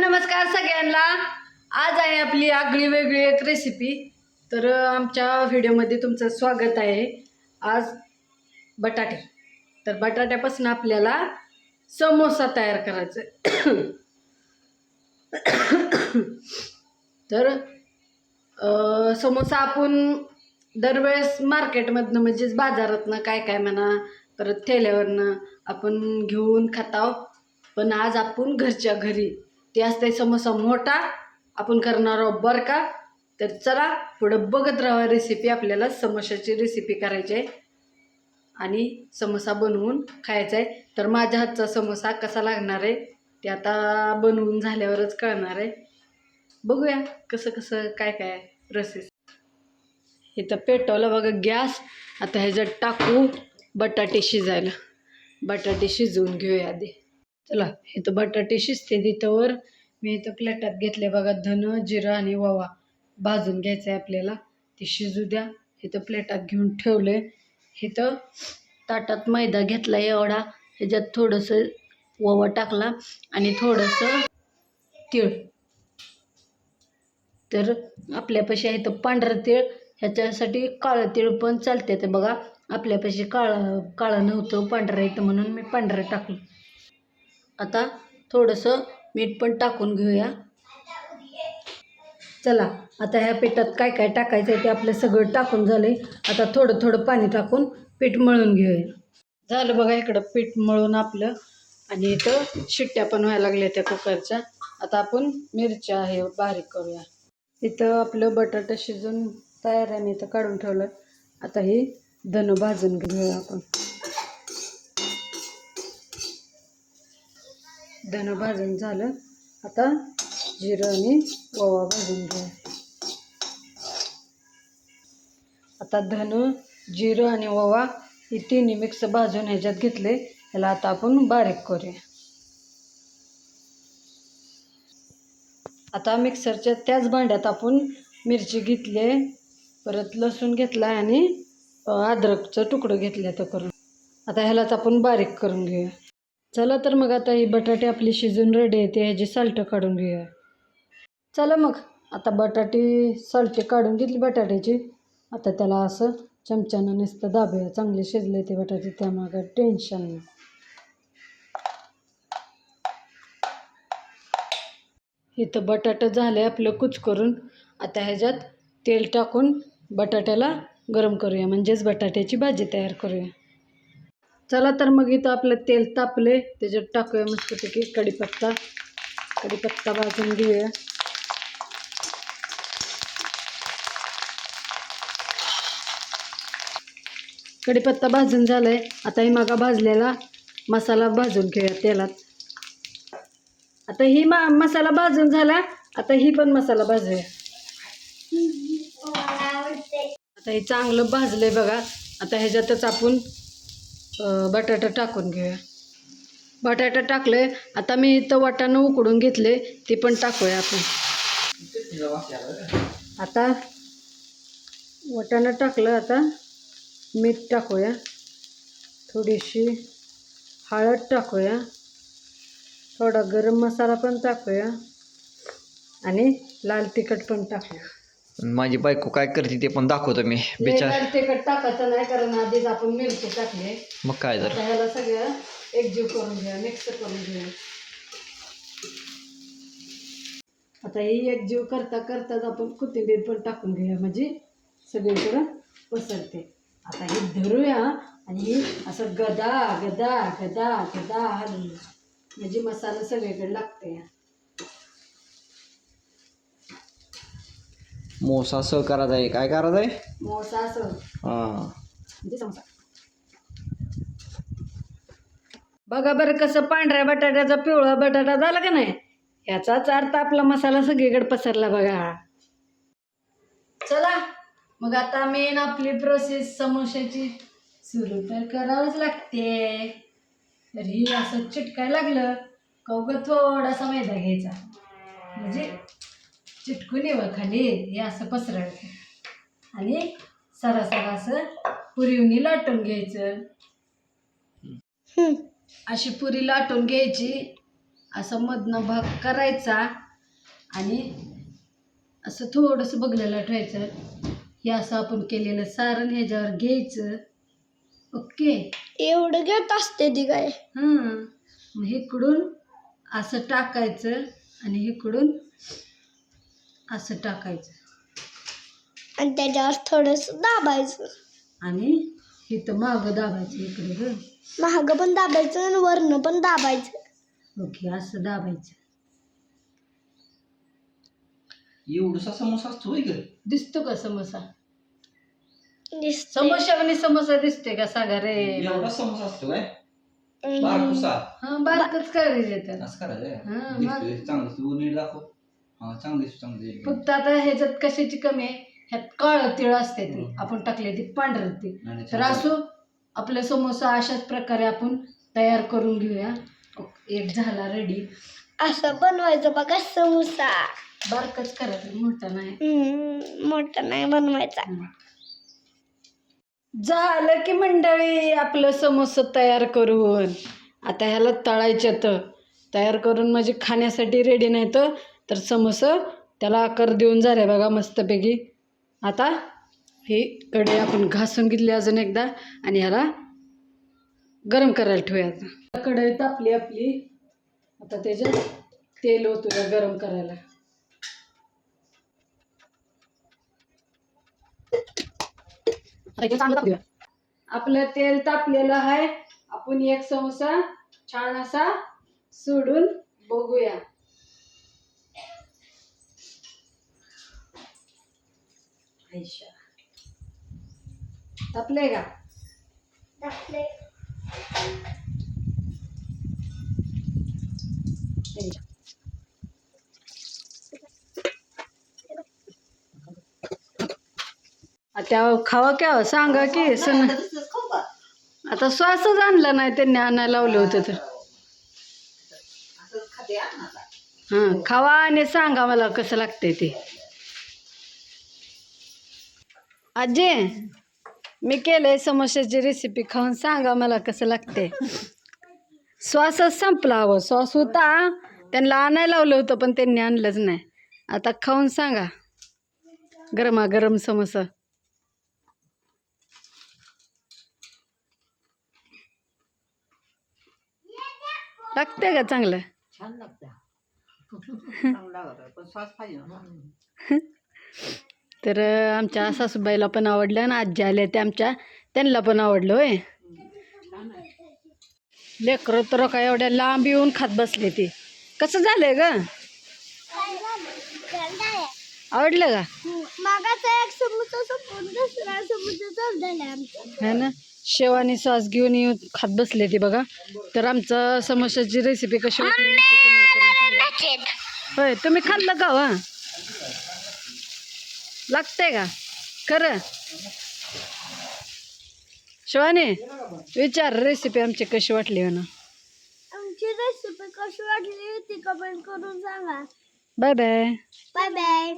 नमस्कार सगळ्यांना. आज आहे आपली आगळी वेगळी एक रेसिपी तर आमच्या व्हिडिओमध्ये तुमचं स्वागत आहे. आज बटाटे. तर बटाट्यापासून आपल्याला समोसा तयार करायचा आहे. तर समोसा आपण दरवेळेस मार्केटमधनं म्हणजेच बाजारातनं काय काय म्हणा परत ठेल्यावरनं आपण घेऊन खाताव पण आज आपण घरच्या घरी ते असते समोसा मोठा आपण करणार आहोत बरं का तर चला पुढं बघत राहा रेसिपी आपल्याला समोशाची रेसिपी करायची आहे. आणि समोसा बनवून खायचा आहे. तर माझ्या हातचा समोसा कसा लागणार आहे ते आता बनवून झाल्यावरच कळणार आहे. बघूया कसं कसं काय काय प्रोसेस इथं पेटवलं बघा गॅस. आता ह्याच्यात टाकू बटाटे शिजायला. बटाटे शिजवून घेऊया आधी. चला इथं बटाटे शिजते. तिथंवर मी इथं प्लेटात घेतले बघा धन जिरं आणि वावा भाजून घ्यायचं आहे आपल्याला. ते शिजू द्या. इथं प्लेटात घेऊन ठेवले इथं ताटात मैदा घेतला एवढा. ह्याच्यात थोडंसं ओवा टाकला आणि थोडंसं तीळ. तर आपल्यापाशी आहे तर पांढरं तीळ. ह्याच्यासाठी काळं तीळ पण चालते ते बघा. आपल्यापाशी काळं काळं नव्हतं पांढरं येतं म्हणून मी पांढरं टाकलं. आता थोडंसं मीठ पण टाकून घेऊया. चला आता ह्या पिठात काय काय टाकायचं आहे ते आपलं सगळं टाकून झालं आहे आता थोडं थोडं पाणी टाकून पीठ मळून घेऊया. झालं बघा इकडं पीठ मळून आपलं. आणि इथं शिट्ट्या पण व्हायला लागल्या त्या कुकरच्या. आता आपण मिरच्या हे बारीक करूया. इथं आपलं बटाटा शिजून तयार आहे मी इथं काढून ठेवलं. आता ही धनं भाजून घेऊया आपण. धनं भाजून झालं. आता जिरं आणि ओवा भाजून घ्या आता धनं जिरं आणि ओवा हे तिन्ही मिक्स भाजून ह्याच्यात घेतले. ह्याला आता आपण बारीक करूया. आता मिक्सरच्या त्याच भांड्यात आपण मिरची घेतली परत लसूण घेतला आणि अद्रकचं तुकडं घेतलं तर करून. आता ह्यालाच आपण बारीक करून घेऊया. चला तर मग आता ही बटाटे आपली शिजून रेडी आहे ते ह्याची साल्टं काढून घेऊया. चला मग आता बटाटे साल्टे काढून घेतली बटाट्याची. आता त्याला असं चमच्यानं नुसतं दाबूया. चांगले शिजले ते बटाटे त्यामागं टेन्शन नाही. इथं बटाटं झालं आपलं कुच करून आता ह्याच्यात तेल टाकून बटाट्याला गरम करूया. म्हणजेच बटाट्याची भाजी तयार करूया. चला तर मग इथं आपलं तेल तापले त्याच्यात टाकूया मस्तपैकी कढीपत्ता. कढीपत्ता भाजून घेऊया. कढीपत्ता भाजून झालाय. आता ही मागा भाजलेला मसाला भाजून घेऊया तेलात. आता ही मा मसाला भाजून झाला. आता ही पण मसाला भाजूया. आता हे चांगलं भाजलंय बघा. आता ह्याच्यातच आपण बटाटा टाकून घेऊया. बटाटा टाकले आता मी इथं वाटाणं उकडून घेतले ते पण टाकूया आपण. आता वाटाणं टाकलं आता मीठ टाकूया. थोडीशी हळद टाकूया. थोडा गरम मसाला पण टाकूया. आणि लाल तिखट पण टाकूया. माझी बायको काय करते ते पण दाखवतो मी बिचार. लाल तिखट टाकायचं नाही कारण आधीच आपण मिरची टाकले. मग काय आता जर ह्याला सगळं एकजीव करून घ्या मिक्स करून घ्या आता ही एकजीव करता करताच आपण कोथिंबीर पण टाकून घेऊया म्हणजे सगळीकडं पसरते. आता ही धरूया आणि ही असं गदा गदा गदा गदा हलवून. म्हणजे मसाला सगळीकडे लागते मोसा सह करायचा आहे. काय करायचं आहे? मोसा असं हां. म्हणजे बघा बरं कसं पांढऱ्या बटाट्याचा पिवळा बटाटा झाला का नाही? याचाच अर्थ आपला मसाला सगळीकडे पसरला बघा. चला मग आता मेन आपली प्रोसेस समोशाची सुरू तर करावंच लागते. तर ही असं चिटकाय लागलं. का उगाच थोडासा मैदा घ्यायचा. म्हणजे चिटकून खाली हे असं पसरायचं. आणि सरासरा असं पुरीवनी लाटून घ्यायचं. अशी पुरी लाटून घ्यायची असं मधनं भाग करायचा आणि असं थोडंसं बघलेलं ठेवायचं. हे असं आपण केलेलं सारण ह्याच्यावर घ्यायचं. ओके? एवढं घेत असते ती काय? हां. मग इकडून असं टाकायचं आणि इकडून असं टाकायचं. आणि त्याच्यावर थोडस दाबायचं. आणि इथं मागं दाबायचं इकडे ग. महाग पण दाबायचं आणि वरनं पण दाबायचं. ओके असं दाबायचं. एवढसा समोसा असतो होय गं? दिसतो का समोसा? दिसतंय. समोसा आणि समोसा दिसते का सांगा रे? एवढा समोसा असतो काय हम्म. बारकुसा. हा बारकच करायचे त्याला असं करायचं हा, आहे? मग. दिसतोय चांगलं तू नीट दाखव. चांगलं चांगलं. फक्त आता ह्याच्यात कशाची कमी आहे? ह्यात काळ तिळ असते ती. आपण टाकले ती पांढरं ती तर असो आपला समोसा अशाच प्रकारे आपण तयार करून घेऊया. एक झाला रेडी असं बनवायचं बघा समोसा. बारकच करायचं मोठा नाही. हम्म, मोठा नाही बनवायचा. झालं की मंडळी आपलं समोसा तयार करून. आता ह्याला तळायचं तर. तयार करून म्हणजे खाण्यासाठी रेडी नाही तर. तर समोसा त्याला आकार देऊन झाले बघा मस्तपैकी. आता ही कढई आपण घासून घेतली अजून एकदा आणि ह्याला गरम करायला ठेवूया आता कढई तापली आपली. आता त्याच्यात तेल ओतूया गरम करायला. आपलं तेल तापलेलं आहे. आपण एक समोसा छान असा सोडून बघूया. तापले का. आता खावा क्या सांगा की सण आता श्वासच आणला नाही त्यांनी आणायला लावलं होतं तर. हां खावा आणि सांगा मला कसं लागतंय ते. आजी मी केलंय समोश्याची रेसिपी खाऊन सांगा मला कसं लागते श्वासच संपला हवं श्वास होता त्यांना आणायला लावलं होतं पण त्यांनी आणलंच नाही. आता खाऊन सांगा. गरमागरम समोसा. लागतंय का चांगलं? छान लागतं पण श्वास पाहिजे तर आमच्या सासूबाईला पण आवडलं आणि आजी आल्या त्या आमच्या. त्यांना पण आवडलं होय. लेकरं तर काय एवढ्या लांब येऊन खात बसले ते. कसं झालंय ग? आवडलं का? है ना? शेव आणि सॉस घेऊन येऊन खात बसले ते बघा. तर आमचं समोसाची रेसिपी कशी सांगा. होय तुम्ही खाल्लं का वा लागतंय का? खरं? शिवानी विचार रेसिपी आमची कशी वाटली हो ना आमची रेसिपी कशी वाटली ती कमेंट करून सांगा. Bye bye bye bye